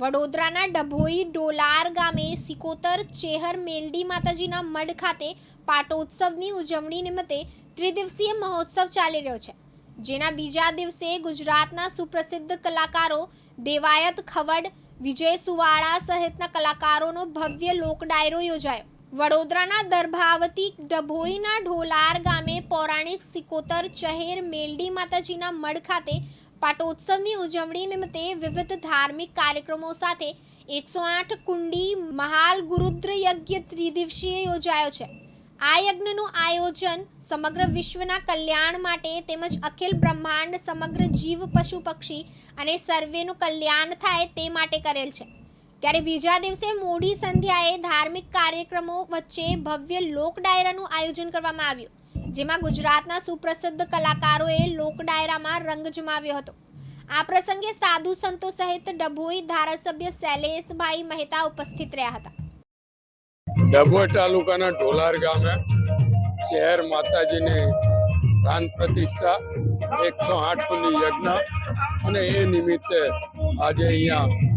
વડોદરાના ડભોઈ ડોલાર ગામે સિકોતર ચેહર મેલડી માતાજીના મઢ ખાતે પાટોત્સવની ઉજવણી નિમિત્તે ત્રિદિવસીય મહોત્સવ ચાલી રહ્યો છે, જેના બીજા દિવસે ગુજરાતના સુપ્રસિદ્ધ કલાકારો દેવાયત ખવડ, વિજય સુવાળા સહિતના કલાકારોનો ભવ્ય લોકડાયરો યોજાયો. વડોદરાના દર્ભાવતી ડભોઈના ઢોલાર ગામે પૌરાણિક સિકોતર ચહેર મેલડી માતાજીના મઢ ખાતે પાટોત્સવની ઉજવણી નિમિત્તે વિવિધ ધાર્મિક કાર્યક્રમો સાથે એકસો આઠ કુંડી મહાલ ગુરુદ્ર યજ્ઞ ત્રિદિવસીય યોજાયો છે. આ યજ્ઞનું આયોજન સમગ્ર વિશ્વના કલ્યાણ માટે તેમજ અખિલ બ્રહ્માંડ સમગ્ર જીવ પશુ પક્ષી અને સર્વેનું કલ્યાણ થાય તે માટે કરેલ છે. ત્યારે બીજા દિવસે મોડી સંધ્યાએ ધાર્મિક કાર્યક્રમો વચ્ચે ભવ્ય લોક ડાયરાનું આયોજન કરવામાં આવ્યું, જેમાં ગુજરાતના સુપ્રસિદ્ધ કલાકારોએ લોક ડાયરામાં રંગ જમાવ્યો હતો. આ પ્રસંગે સાધુ સંતો સહિત ડભોઈ ધારાસભ્ય શૈલેષભાઈ મહેતા ઉપસ્થિત રહ્યા હતા. ડભોઈ તાલુકાના ઢોલાર ગામે શહેર માતાજીની પ્રાણ પ્રતિષ્ઠા એકસો આઠ યજ્ઞ અને એ નિમિત્તે આજે અહીંયા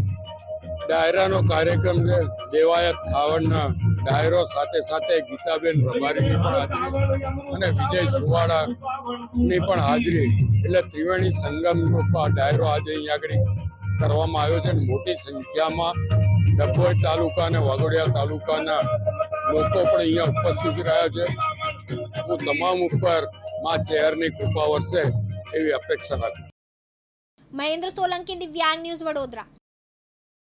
ડાયરાનો કાર્યક્રમ છે, દેવાયત થાવણના ડાયરો સાથે સાથે ગીતાબેન રબારીની પણ હાજરી અને વિજય સુવાળાની પણ હાજરી. એટલે ત્રિવેણી સંગમનો ડાયરો આજે અહીંયા આગળ કરવામાં આવ્યો છે મોટી સંખ્યામાં ડભોઈ તાલુકા અને વાઘોડિયા તાલુકાના લોકો પણ અહીંયા ઉપસ્થિત રહ્યા છે. હું તમામ ઉપરમાં ચહેરની કૃપા વરસે એવી અપેક્ષા રાખું. મહેન્દ્ર સોલંકી દિવ્યાંગ ન્યૂઝ વડોદરા.